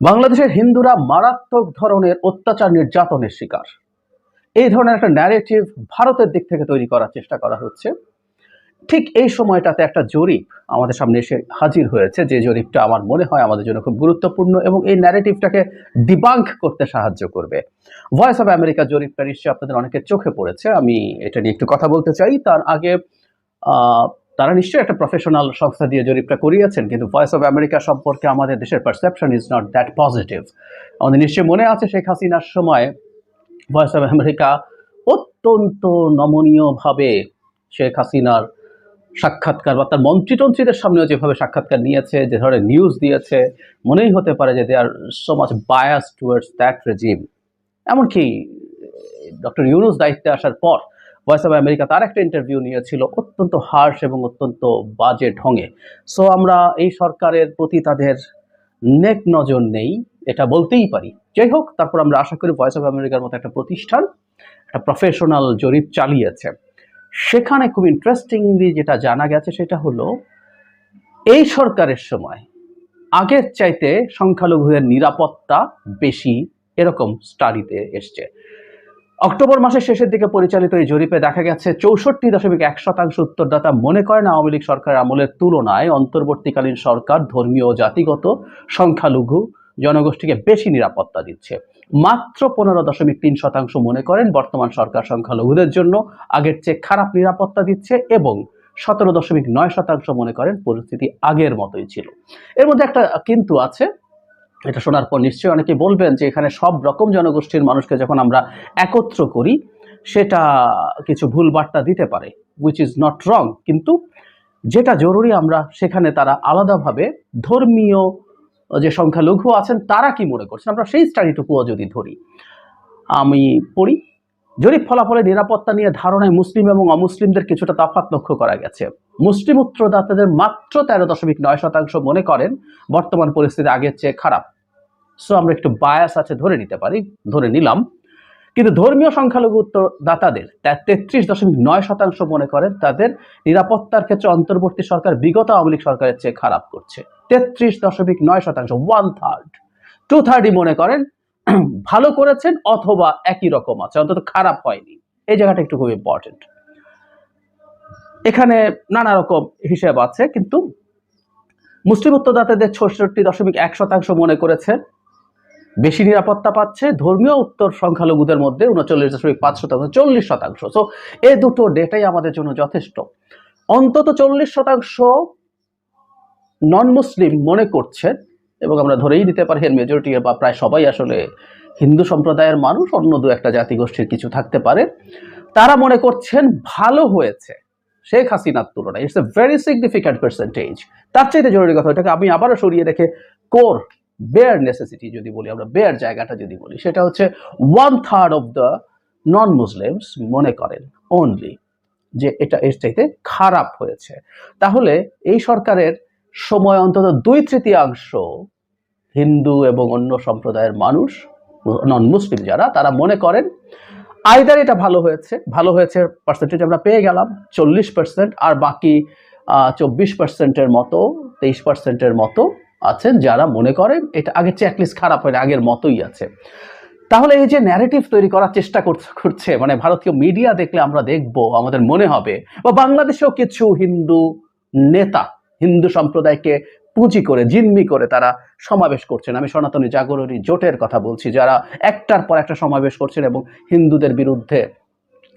বাংলাদেশের হিন্দুরা মারাত্মক ধরনের অত্যাচার নির্যাতনের শিকার। এই ধরনের একটা ন্যারেটিভ ভারতের দিক থেকে তৈরি করার চেষ্টা করা হচ্ছে। ঠিক এই সময়টাতে একটা জরিপ আমাদের সামনে এসে হাজির হয়েছে। যে জরিপটা আমার মনে হয় আমাদের জন্য খুব গুরুত্বপূর্ণ এবং এই ন্যারেটিভটাকে ডিবাঙ্ক করতে সাহায্য করবে। ভয়েস অফ আমেরিকা জরিপটা নিশ্চয়ই আপনাদের অনেকের চোখে পড়েছে। আমি এটা নিয়ে একটু কথা বলতে চাই। তার আগে তারা নিশ্চয়ই একটা প্রফেশনাল সংস্থা দিয়ে জরিপটা করিয়েছেন, কিন্তু ভয়েস অফ আমেরিকা সম্পর্কে আমাদের দেশের perception is not that positive আমাদের নিশ্চয়ই মনে আছে শেখ হাসিনার সময় ভয়েস অফ আমেরিকা অত্যন্ত নমনীয়ভাবে শেখ হাসিনার সাক্ষাৎকার বা তার মন্ত্রীতন্ত্রীদের সামনেও যেভাবে সাক্ষাৎকার নিয়েছে, যে ধরনের নিউজ দিয়েছে, মনেই হতে পারে যে they are so much bias towards that regime এমনকি ডক্টর ইউনুস দায়িত্বে আসার পর ভয়েস অফ আমেরিকা তার একটা ইন্টারভিউ নিয়েছিল অত্যন্ত হার্শ এবং অত্যন্ত বাজে ঢঙে। সো আমরা এই সরকারের প্রতি তাদের নেক নজর নেই, এটা বলতেই পারি। যাই হোক, তারপর আমরা আশা করি ভয়েস অফ আমেরিকার মতো একটা প্রতিষ্ঠান, একটা প্রফেশনাল জরিপ চালিয়েছে। সেখানে খুব ইন্টারেস্টিংলি যেটা জানা গেছে সেটা হলো, এই সরকারের সময় আগের চাইতে সংখ্যালঘুদের নিরাপত্তা বেশি এরকম স্টাডিতে এসছে। অক্টোবর মাসের শেষের দিকে পরিচালিত এই জরিপে দেখা গেছে চৌষট্টি দশমিক এক শতাংশ উত্তরদাতা মনে করেন আওয়ামী লীগ সরকারের আমলের তুলনায় অন্তর্বর্তীকালীন সরকার ধর্মীয় ও জাতিগত সংখ্যালঘু জনগোষ্ঠীকে বেশি নিরাপত্তা দিচ্ছে। মাত্র পনেরো দশমিক তিন শতাংশ মনে করেন বর্তমান সরকার সংখ্যালঘুদের জন্য। আগের চেয়ে খারাপ নিরাপত্তা দিচ্ছে এবং সতেরো দশমিক নয় শতাংশ মনে করেন পরিস্থিতি আগের মতোই ছিল। এর মধ্যে একটা কিন্তু আছে। এটা শোনার পর নিশ্চয়ই অনেকে বলবেন যে এখানে সব রকম জনগোষ্ঠীর মানুষকে যখন আমরা একত্র করি, সেটা কিছু ভুল বার্তা দিতে পারে উইচ ইজ নট রং কিন্তু যেটা জরুরি আমরা সেখানে তারা আলাদাভাবে ধর্মীয় যে সংখ্যালঘু আছেন, তারা কি মনে করছেন? আমরা সেই স্টাডিটুকুও যদি ধরি, আমি পড়ি। জরিপ ফলাফলে নিরাপত্তা নিয়ে ধারণায় মুসলিম এবং অমুসলিমদের কিছুটা তফাৎ লক্ষ্য করা গেছে। উত্তরদাতাদের মাত্র তেরো দশমিক নয় শতাংশ মনে করেন, বর্তমান পরিস্থিতি আগের চেয়ে খারাপ। সো আমরা একটু বায়াস আছে, ধরে নিতে পারি, ধরে নিলাম। কিন্তু ধর্মীয় সংখ্যালঘু উত্তরদাতাদের তেত্রিশ দশমিক নয় শতাংশ মনে করেন, তাদের নিরাপত্তার ক্ষেত্রে অন্তর্বর্তী সরকার বিগত আওয়ামী লীগ সরকারের চেয়ে খারাপ করছে। তেত্রিশ দশমিক নয় শতাংশ ওয়ান থার্ড টু থার্ডই মনে করেন, ভালো করেছেন অথবা একই রকম আছে, অন্তত খারাপ হয়নি। এই জায়গাটা একটু খুব ইম্পর্টেন্ট এখানে নানা রকম হিসেব আছে, কিন্তু মুসলিম উত্তরদাতাদের ছষট্টি দশমিক এক শতাংশ মনে করেছে। বেশি নিরাপত্তা পাচ্ছে ধর্মীয় উত্তর সংখ্যালঘুদের মধ্যে উনচল্লিশ দশমিক পাঁচ শতাংশ, চল্লিশ শতাংশ। সো এ দুটো ডেটাই আমাদের জন্য যথেষ্ট। অন্তত চল্লিশ শতাংশ নন মুসলিম মনে করছেন এবং আমরা ধরেই নিতে পারি এর মেজরিটি বা প্রায় সবাই আসলে হিন্দু সম্প্রদায়ের মানুষ, অন্য দু একটা জাতিগোষ্ঠীর কিছু থাকতে পারে। তারা মনে করছেন ভালো হয়েছে। শেখ হাসিনার তুলনায় it's a very significant percentage তার চাইতে জরুরি কথা এটাকে আমি আবারও সরিয়ে রেখে কোর বেয়ার নেসেসিটি যদি বলি, আমরা বেয়ার জায়গাটা যদি বলি, সেটা হচ্ছে one third of the non Muslims মনে করেন অনলি যে এটা এর চাইতে খারাপ হয়েছে। তাহলে এই সরকারের সময় অন্তত দুই তৃতীয়াংশ হিন্দু এবং অন্য সম্প্রদায়ের মানুষ নন মুসলিম যারা, তারা মনে করেন আইদার এটা ভালো হয়েছে ভালো হয়েছে পার্সেন্টেজ আমরা পেয়ে গেলাম চল্লিশ পার্সেন্ট আর বাকি চব্বিশ পার্সেন্টের মতো, তেইশ পার্সেন্টের মতো আছেন যারা মনে করেন এটা আগের চেয়ে অ্যাটলিস্ট খারাপ হয়নি, আগের মতোই আছে। তাহলে এই যে ন্যারেটিভ তৈরি করার চেষ্টা করছে মানে ভারতীয় মিডিয়া দেখলে আমরা দেখব, আমাদের মনে হবে। বা বাংলাদেশেও কিছু হিন্দু নেতা, হিন্দু সম্প্রদায়কে পুঁজি করে, জিম্মি করে তারা সমাবেশ করছেন। আমি সনাতনী জাগরণী জোটের কথা বলছি, যারা একটার পর একটা সমাবেশ করছেন এবং হিন্দুদের বিরুদ্ধে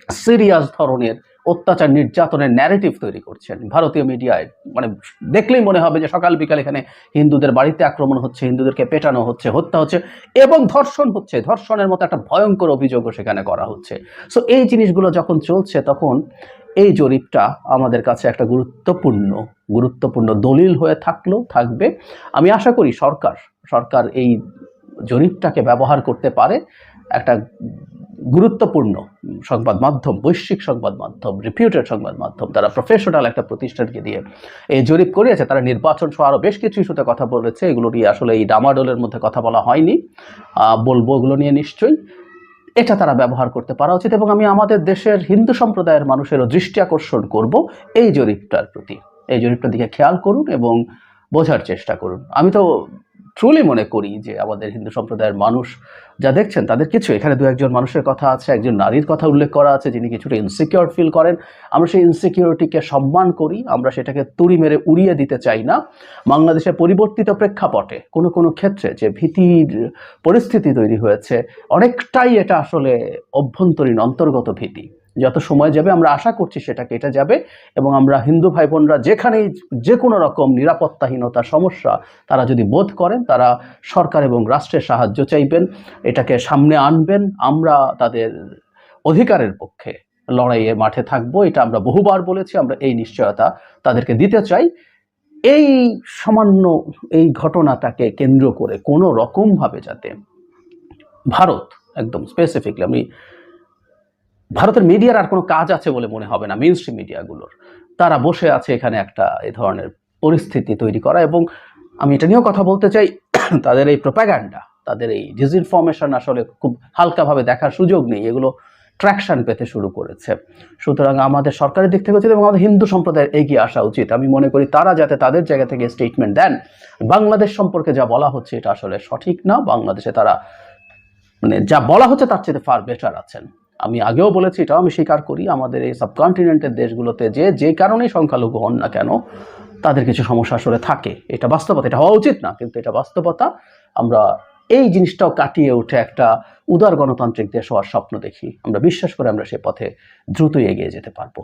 সিরিয়াস ধরনের অত্যাচার, নির্যাতনের ন্যারেটিভ তৈরি করছেন। ভারতীয় মিডিয়ায় মানে দেখলেই মনে হবে যে সকাল বিকাল এখানে হিন্দুদের বাড়িতে আক্রমণ হচ্ছে, হিন্দুদেরকে পেটানো হচ্ছে, হত্যা হচ্ছে এবং ধর্ষণ হচ্ছে। ধর্ষণের মতো একটা ভয়ঙ্কর অভিযোগও সেখানে করা হচ্ছে। সো এই জিনিসগুলো যখন চলছে, তখন এই জরিপটা আমাদের কাছে একটা গুরুত্বপূর্ণ গুরুত্বপূর্ণ দলিল হয়ে থাকলেও থাকবে। আমি আশা করি সরকার সরকার এই জরিপটাকে ব্যবহার করতে পারে। একটা গুরুত্বপূর্ণ সংবাদ মাধ্যম, বৈশ্বিক সংবাদ মাধ্যম রিপিউটেড সংবাদ মাধ্যম, তারা প্রফেশনাল একটা প্রতিষ্ঠানকে দিয়ে এই জরিপ করিয়েছে। তারা নির্বাচন সহ আরও বেশ কিছু ইস্যুতে কথা বলেছে। এগুলো নিয়ে আসলে এই ডামাডোলের মধ্যে কথা বলা হয়নি। বলব এগুলো নিয়ে নিশ্চয়ই। এটা তারা ব্যবহার করতে পারা উচিত এবং আমি আমাদের দেশের হিন্দু সম্প্রদায়ের মানুষেরও দৃষ্টি আকর্ষণ করব এই জরিপটার প্রতি। এই জরিপটার দিকে খেয়াল করুন এবং বোঝার চেষ্টা করুন। আমি তো ট্রুলি মনে করি যে আমাদের হিন্দু সম্প্রদায়ের মানুষ যা দেখছেন, তাদের কিছু। এখানে দু একজন মানুষের কথা আছে, একজন নারীর কথা উল্লেখ করা আছে, যিনি কিছুটা ইনসিকিউর ফিল করেন। আমরা সেই ইনসিকিউরিটিকে সম্মান করি, আমরা সেটাকে তুড়ি মেরে উড়িয়ে দিতে চাই না। বাংলাদেশের পরিবর্তিত প্রেক্ষাপটে কোনো কোনো ক্ষেত্রে যে ভীতির পরিস্থিতি তৈরি হয়েছে, অনেকটাই এটা আসলে অভ্যন্তরীণ, অন্তর্গত ভীতি। যত সময় যাবে, আমরা আশা করছি সেটা কেটে যাবে এবং আমরা হিন্দু ভাই বোনরা যেখানেই যে কোনো রকম নিরাপত্তাহীনতা সমস্যা তারা যদি বোধ করেন, তারা সরকার এবং রাষ্ট্রের সাহায্য চাইবেন, এটাকে সামনে আনবেন, আমরা তাদের অধিকারের পক্ষে লড়াইয়ে মাঠে থাকব, এটা আমরা বহুবার বলেছি, আমরা এই নিশ্চয়তা তাদেরকে দিতে চাই। এই সামান্য এই ঘটনাটাকে কেন্দ্র করে কোনো রকমভাবে যাতে ভারত একদম স্পেসিফিকলি আমি ভারতের মিডিয়ার আর কোনো কাজ আছে বলে মনে হবে না মেন স্ট্রিম মিডিয়াগুলোর। তারা বসে আছে এখানে একটা এ ধরনের পরিস্থিতি তৈরি করা এবং আমি এটা নিয়েও কথা বলতে চাই, তাদের এই প্রোপাগ্যান্ডা তাদের এই ডিসইনফরমেশন আসলে খুব হালকাভাবে দেখার সুযোগ নেই, এগুলো ট্র্যাকশন পেতে শুরু করেছে। সুতরাং আমাদের সরকারের দিক থেকে উচিত এবং আমাদের হিন্দু সম্প্রদায়ের এগিয়ে আসা উচিত। আমি মনে করি তারা যাতে তাদের জায়গা থেকে স্টেটমেন্ট দেন, বাংলাদেশ সম্পর্কে যা বলা হচ্ছে এটা আসলে সঠিক না, বাংলাদেশে তারা মানে যা বলা হচ্ছে তার চেয়ে ফার বেটার আছেন। আমি আগেও বলেছি, এটাও আমি স্বীকার করি, আমাদের এই সাবকন্টিনেন্টের দেশগুলোতে যে যে কারণেই সংখ্যালঘু হন না কেন, তাদের কিছু সমস্যা আসলে থাকে। এটা বাস্তবতা, এটা হওয়া উচিত না, কিন্তু এটা বাস্তবতা। আমরা এই জিনিসটাও কাটিয়ে উঠে একটা উদার গণতান্ত্রিক দেশ হওয়ার স্বপ্ন দেখি। আমরা বিশ্বাস করে আমরা সে পথে দ্রুতই এগিয়ে যেতে পারব।